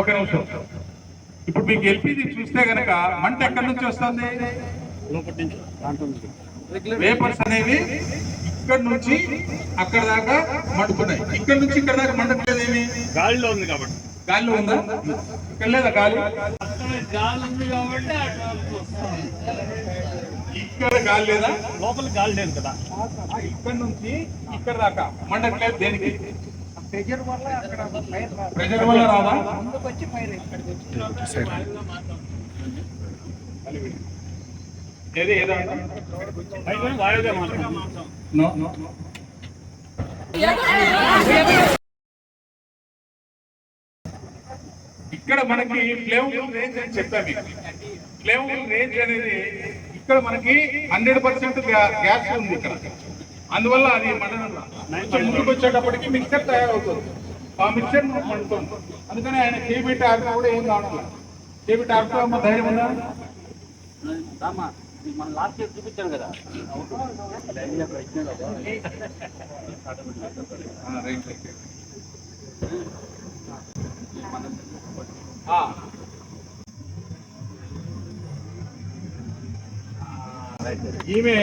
ఒక నిమిషం. ఇప్పుడు మీకు ఎల్పిజి చూస్తే గనక మంట ఎక్కడి నుంచి వస్తుంది? వేపర్స్ అనేవి ఇక్కడ నుంచి అక్కడ దాకా మండుతున్నాయి. ఇక్కడ నుంచి ఇక్కడ దాకా మండట్లేదు ఏమి? గాలిలో ఉంది కాబట్టి. గాలిలో ఉందా? ఇక్కడ లేదా గాలి. ఇక్కడ గాలి లేదా? లోపల గాలి లేదు కదా. ఇక్కడ నుంచి ఇక్కడ దాకా. మండట్లేదు దేనికి? ప్రెషర్ వల్ల రాదా. ఏది ఏదా అయితే వాయువుగా మాత్రం నో నో. ఇక్కడ మనకి ఫ్లేవబుల్ రేంజ్ అని చెప్పాను మీకు. ఫ్లేవబుల్ రేంజ్ అనేది ఇక్కడ మనకి హండ్రెడ్ పర్సెంట్ గ్యాస్ ఉంది ఇక్కడ. అందువల్ల అది మండలం కొంచెం ముందుకు వచ్చేటప్పటికి మిక్సర్ తయారవుతుంది. ఆ మిక్సర్ మండుతుంది అందుకని ఆయన కేబీటీ ఆర్పి కూడా ఏం కావడం కేబీటీ ఆర్పి అమ్మ ధైర్యం ఉందా? మన లాస్ట్ ఇయర్ చూపించాను కదా. ఆ, రైట్ రైట్ ఆ. ఈమె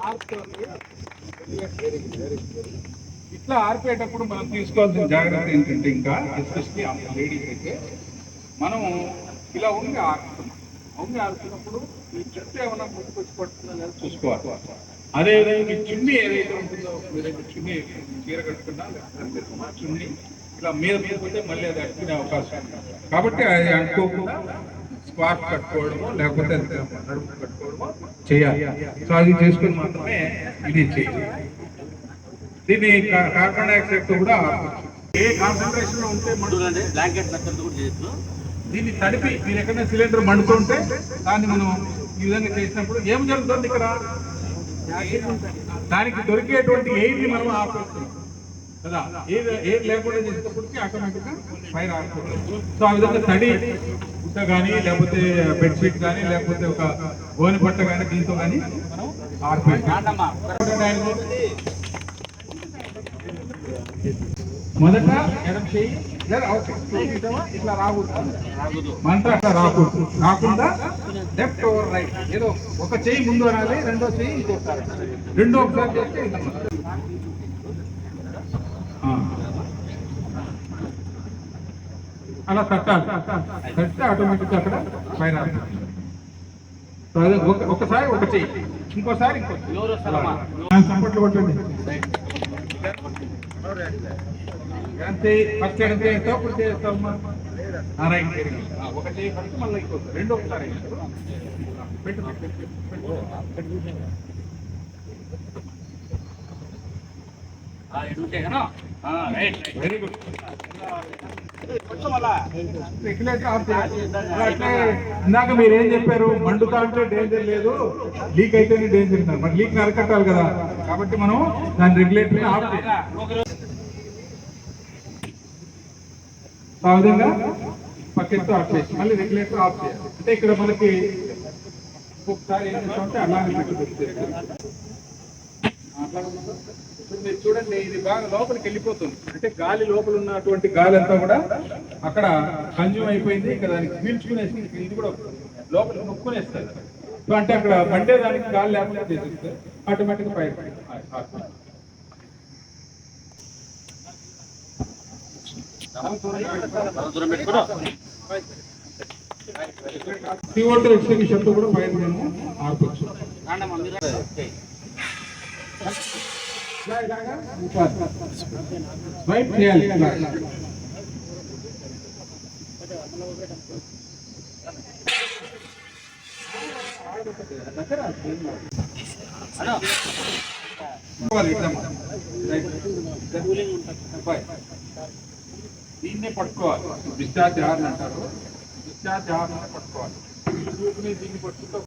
ఆర్పుతోంది. ఇట్లా ఆర్పేటప్పుడు మనం తీసుకోవాల్సిన జాగ్రత్త ఏంటంటే ఇంకా ఎస్పెషల్లీ లేడీస్ అయితే మనం ఇలా ఉండి ఆడుతున్నాం ఉండి ఆడుతున్నప్పుడు ఈ చెట్టు ఏమైనా ముందుకు వచ్చి పడుతుందో లేదో చూసుకోవాలి. అదే విధంగా ఈ చున్నీ ఏదైతే ఉంటుందో మీరైతే చున్నీ చీర కట్టుకున్నా చున్నీ ఇలా మీద మీద పోతే మళ్ళీ అది అట్టుకునే అవకాశం కాబట్టి అది అనుకోకుండా స్కార్ఫ్ కట్టుకోవడము లేకపోతే నడుము కట్టుకోవడము చేయాలి. సో అది చేసుకుని మాత్రమే ఇది చేయాలి. దీన్ని కార్బన్ డైఆక్సైడ్తో కూడా. ఏ కాన్సన్ట్రేషన్లో ఉంటే మండు చూడండి బ్లాంకెట్ నచ్చలు కూడా చేయొచ్చు. దీన్ని తడిపి మీరు ఎక్కడైనా సిలిండర్ మండుతుంటే దాన్ని మనం ఈ విధంగా చేసినప్పుడు ఏం జరుగుతుంది ఇక్కడ? దానికి దొరికేటువంటి ఎయిర్ని మనం ఆపేస్తున్నాం కదా? ఎయిర్ ఎయిర్ లేకుండా చేసేటప్పటికి ఆటోమేటిక్గా ఫైర్ ఆడుతుంది సో ఆ విధంగా తడి గుట్ట కానీ లేకపోతే బెడ్షీట్ కానీ లేకపోతే ఒక గోని పట్ట కానీ దీంతో కానీ మొదట ఇట్లా రాకూడదు. మంట అట్లా రాకూడదు. రాకుండా లెఫ్ట్ ఓవర్ రైట్ ఏదో ఒక చేయి ముందు అనాలి రెండో చేయి ఇది ఒకసారి రెండో ఒకసారి చేస్తే ఇది అన్నమాట. ఆ. అలా తట్టాలి తట్టితే ఆటోమేటిక్ అక్కడ పైన ఒకసారి ఒక చెయ్యి. ఇంకోసారి ఇంకో సపోర్ట్లు కొట్టండి. అంతే ఫస్ట్ ఎడంతే వేస్తావు ఇప్పుడు చేస్తావు రైట్ ఆ, ఒక చేయి ఫస్ట్ మళ్ళీ ఇంకో రెండు ఒకసారి పెట్టు పెట్టు, పెట్టు, పెట్టు. వెరీ గుడ్ రెగ్యులేటర్ ఆఫ్ చేయాలి ఇందాక మీరు ఏం చెప్పారు? మండుతా అంటే డేంజర్ లేదు. లీక్ అయితేనే డేంజర్ ఉన్నారు మరి లీక్ అరకట్టాలి కదా. కాబట్టి మనం దాని రెగ్యులేటర్ ఆఫ్ ఆ విధంగా పక్కెట్తో ఆఫ్ చేసి మళ్ళీ రెగ్యులేటర్ ఆఫ్ చేయాలి. అంటే ఇక్కడ మనకి ఒకసారి ఏం చేస్తామంటే అలాగే పెట్టి పెడతారు. అట్లా ఉన్నదా? ఇప్పుడు మీరు చూడండి ఇది బాగా లోపలికి వెళ్ళిపోతుంది అంటే గాలి లోపల ఉన్నటువంటి గాలి అంతా కూడా అక్కడ కంజ్యూమ్ అయిపోయింది ఇక్కడ దానికి పీల్చుకునేసి ఇది కూడా లోపలికి నొక్కునేస్తారు సో అంటే అక్కడ పండే దానికి గాలి లేకుండా చేసేస్తే automatic fire CO two extinguisher కూడా ఫైర్ మేము ఆపచ్చు రాండమ్మా మీరు స్వైప్ చేయాలి ఇలా. హలో పట్టుకోవాలి ఇట్లా. రైట్. ఫైన్. దీన్నే పట్టుకోవాలి డిశ్చార్జ్ హార్న్ అంటారు డిశ్చార్జ్ హార్న్ పట్టుకోవాలి దీన్ని పట్టుకుంటే